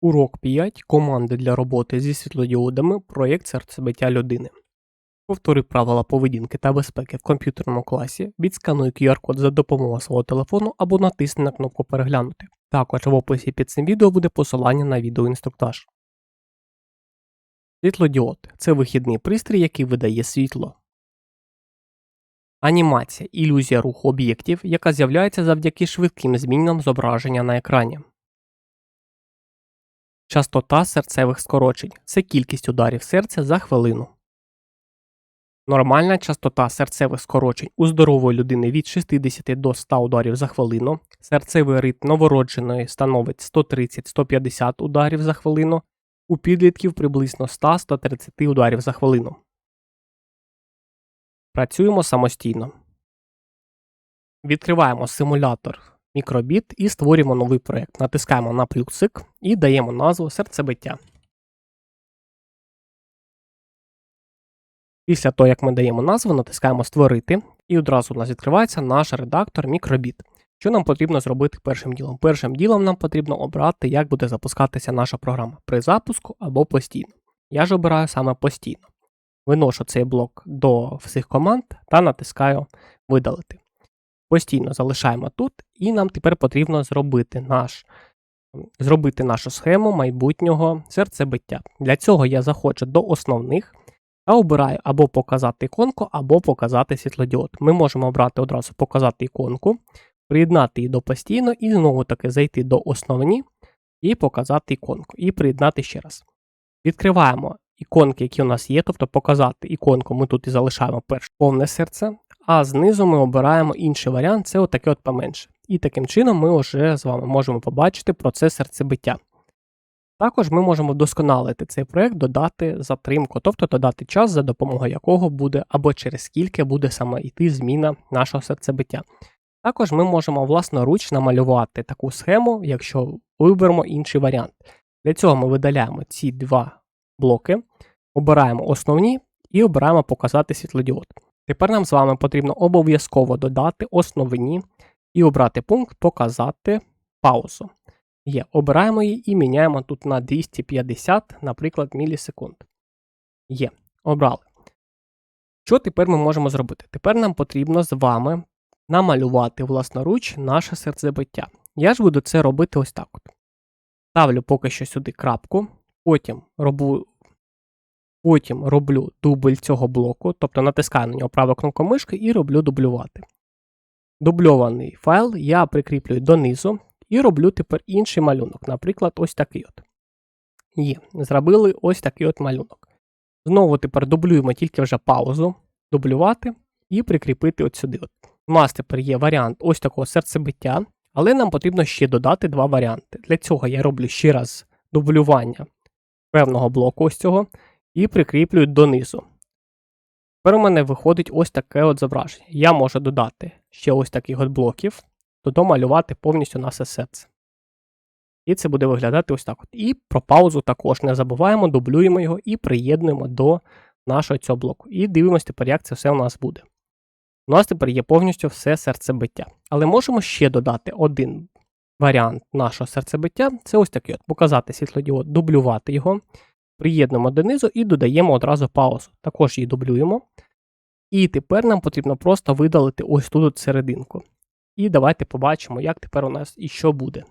Урок 5. Команди для роботи зі світлодіодами. Проєкт серцебиття людини. Повтори правила поведінки та безпеки в комп'ютерному класі, відскануй QR-код за допомогою свого телефону або натисни на кнопку Переглянути. Також в описі під цим відео буде посилання на відеоінструктаж. Світлодіод це вихідний пристрій, який видає світло. Анімація ілюзія руху об'єктів, яка з'являється завдяки швидким змінам зображення на екрані. Частота серцевих скорочень це кількість ударів серця за хвилину. Нормальна частота серцевих скорочень у здорової людини від 60 до 100 ударів за хвилину. Серцевий ритм новородженої становить 130-150 ударів за хвилину, у підлітків приблизно 100-130 ударів за хвилину. Працюємо самостійно. Відкриваємо симулятор мікробіт і створюємо новий проєкт. Натискаємо на плюсик і даємо назву серцебиття. Після того, як ми даємо назву, натискаємо Створити, і одразу у нас відкривається наш редактор мікробіт. Що нам потрібно зробити першим ділом? Першим ділом нам потрібно обрати, як буде запускатися наша програма при запуску або постійно. Я ж обираю саме постійно. Виношу цей блок до всіх команд та натискаю Видалити. Постійно залишаємо тут, і нам тепер потрібно зробити наш, зробити нашу схему майбутнього серцебиття. Для цього я заходжу до основних та обираю або показати іконку, або показати світлодіод. Ми можемо обрати одразу показати іконку, приєднати її до постійно, і знову таки зайти до основні і показати іконку, і приєднати ще раз. Відкриваємо іконки, які у нас є, тобто показати іконку, ми тут і залишаємо перше повне серце, а знизу ми обираємо інший варіант, це отаке от поменше. І таким чином ми вже з вами можемо побачити процес серцебиття. Також ми можемо вдосконалити цей проєкт, додати затримку, тобто додати час, за допомогою якого буде або через скільки буде саме йти зміна нашого серцебиття. Також ми можемо власноруч намалювати таку схему, якщо виберемо інший варіант. Для цього ми видаляємо ці два блоки, обираємо основні і обираємо показати світлодіод. Тепер нам з вами потрібно обов'язково додати основні і обрати пункт Показати паузу. Є, обираємо її і міняємо тут на 250, наприклад, мілісекунд. Є, обрали. Що тепер ми можемо зробити? Тепер нам потрібно з вами намалювати власноруч наше серцебиття. Я ж буду це робити ось так. от. Ставлю поки що сюди крапку, потім роблю Потім роблю дубль цього блоку, тобто натискаю на нього праву кнопку мишки і роблю дублювати. Дубльований файл я прикріплюю донизу і роблю тепер інший малюнок, наприклад, ось такий от. Є, зробили ось такий от малюнок. Знову тепер дублюємо тільки вже паузу, дублювати і прикріпити от сюди. От. У нас тепер є варіант ось такого серцебиття, але нам потрібно ще додати два варіанти. Для цього я роблю ще раз дублювання певного блоку ось цього і прикріплюю донизу. Тепер у мене виходить ось таке от зображення. Я можу додати ще ось таких от блоків, то малювати повністю на все серце. І це буде виглядати ось так. от. І про паузу також не забуваємо, дублюємо його і приєднуємо до нашого цього блоку. І дивимося тепер, як це все у нас буде. У нас тепер є повністю все серцебиття. Але можемо ще додати один варіант нашого серцебиття. Це ось такий от. Показати світлодіод, дублювати його. Приєднуємо донизу і додаємо одразу паузу. Також її дублюємо. І тепер нам потрібно просто видалити ось тут серединку. І давайте побачимо, як тепер у нас і що буде.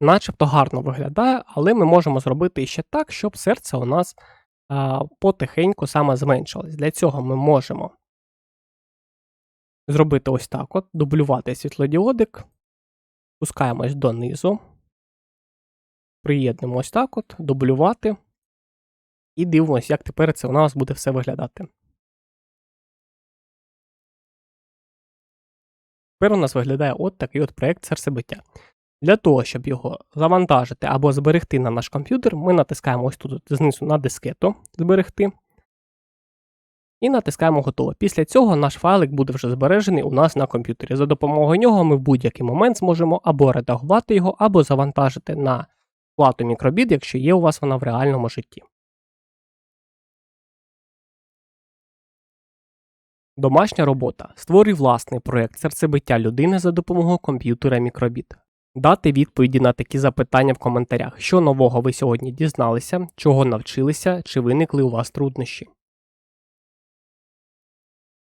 Начебто гарно виглядає, але ми можемо зробити ще так, щоб серце у нас а, потихеньку саме зменшилось. Для цього ми можемо зробити ось так: от, дублювати світлодіодик. Спускаємось донизу. Приєднуємо ось так от, дублювати. І дивимося, як тепер це у нас буде все виглядати. Тепер у нас виглядає от такий от проєкт серцебиття. Для того, щоб його завантажити або зберегти на наш комп'ютер, ми натискаємо ось тут знизу на дискету зберегти. І натискаємо готово. Після цього наш файлик буде вже збережений у нас на комп'ютері. За допомогою нього ми в будь-який момент зможемо або редагувати його, або завантажити на плату мікробіт, якщо є у вас вона в реальному житті. Домашня робота. Створюй власний проєкт серцебиття людини за допомогою комп'ютера мікробіт. Дати відповіді на такі запитання в коментарях, що нового ви сьогодні дізналися, чого навчилися, чи виникли у вас труднощі.